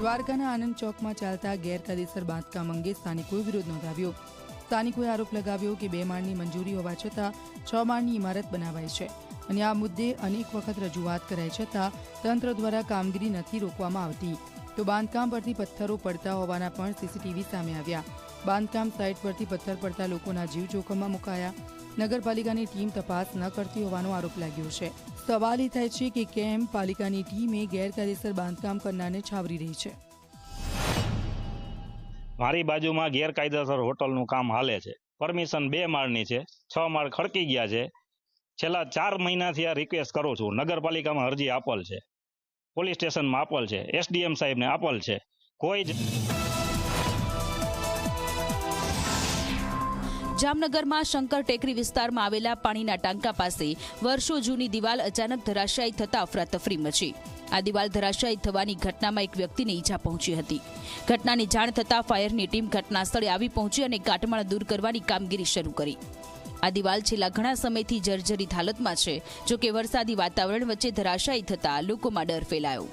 દ્વારકાના આનંદ ચોકમાં ચાલતા ગેરકાયદેસર બાંધકામ અંગે સ્થાનિકોએ વિરોધ નોંધાવ્યો. સ્થાનિકોએ આરોપ લગાવ્યો કે બે માળની મંજૂરી હોવા છતાં છ માળની ઇમારત બનાવાઈ છે અને આ મુદ્દે અનેક વખત રજૂઆત કરાઈ છતાં તંત્ર દ્વારા કામગીરી નથી રોકવામાં આવતી. તો બાંધકામ પરથી પથ્થરો પડતા હોવાના પણ સીસીટીવી સામે આવ્યા. બાંધકામ સાઇટ પરથી પથ્થર પડતા લોકોના જીવ જોખમમાં મુકાયા. નગરપાલિકાની ટીમ તપાસ ન કરતી હોવાનો આરોપ લાગ્યો છે. સવાલ એ થાય છે કે કેમ પાલિકાની ટીમે ગેરકાયદેસર બાંધકામ કરનારને છાવરી રહી છે? મારી બાજુમાં ગેરકાયદેસર હોટલનું કામ હાલે છે. પરમિશન બે માળની છે, છ માળ ખડકી ગયા છે. છેલ્લા ચાર મહિનાથી આ રિક્વેસ્ટ કરું છું. નગરપાલિકામાં અરજી આપેલ છે. પોલીસ સ્ટેશનમાં આપેલ છે. એસડીએમ સાહેબને આપેલ છે. કોઈ જ જામનગરમાં શંકર ટેકરી વિસ્તારમાં આવેલા પાણીના ટાંકા પાસે વર્ષો જૂની દિવાલ અચાનક ધરાશાયી થતા અફરાતફરી મચી. આ દિવાલ ધરાશાયી થવાની ઘટનામાં એક વ્યક્તિને ઈજા પહોંચી હતી. ઘટનાની જાણ થતાં ફાયરની ટીમ ઘટના સ્થળે આવી પહોંચી અને કાટમાળ દૂર કરવાની કામગીરી શરૂ કરી. આ દિવાલ છેલ્લા ઘણા સમયથી જર્જરિત હાલતમાં છે, જોકે વરસાદી વાતાવરણ વચ્ચે ધરાશાયી થતાં લોકોમાં ડર ફેલાયો.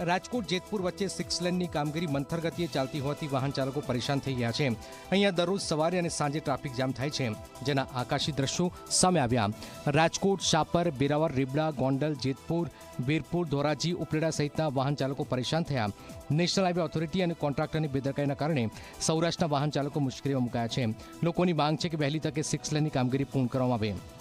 રાજકોટ, જેતપુર વચ્ચે સિક્સ લેનની કામગીરી મંથર ગતિએ ચાલતી હોવાથી વાહન ચાલકો પરેશાન થઈ ગયા છે. અહીંયા દરરોજ સવારે અને સાંજે ટ્રાફિક જામ થાય છે. જેના આકાશી દ્રશ્યો સામે આવ્યા. રાજકોટ, શાપર, બેરાવર, રીબડા, ગોંડલ, જેતપુર, વીરપુર, ધોરાજી, ઉપલેડા સહિતના વાહન ચાલકો પરેશાન થયા. નેશનલ હાઈવે ઓથોરિટી અને કોન્ટ્રાક્ટરની બેદરકારીના કારણે સૌરાષ્ટ્રના વાહન ચાલકો મુશ્કેલીમાં મુકાયા છે. લોકોની માંગ છે કે વહેલી તકે સિક્સ લેનની કામગીરી પૂર્ણ કરવામાં આવે.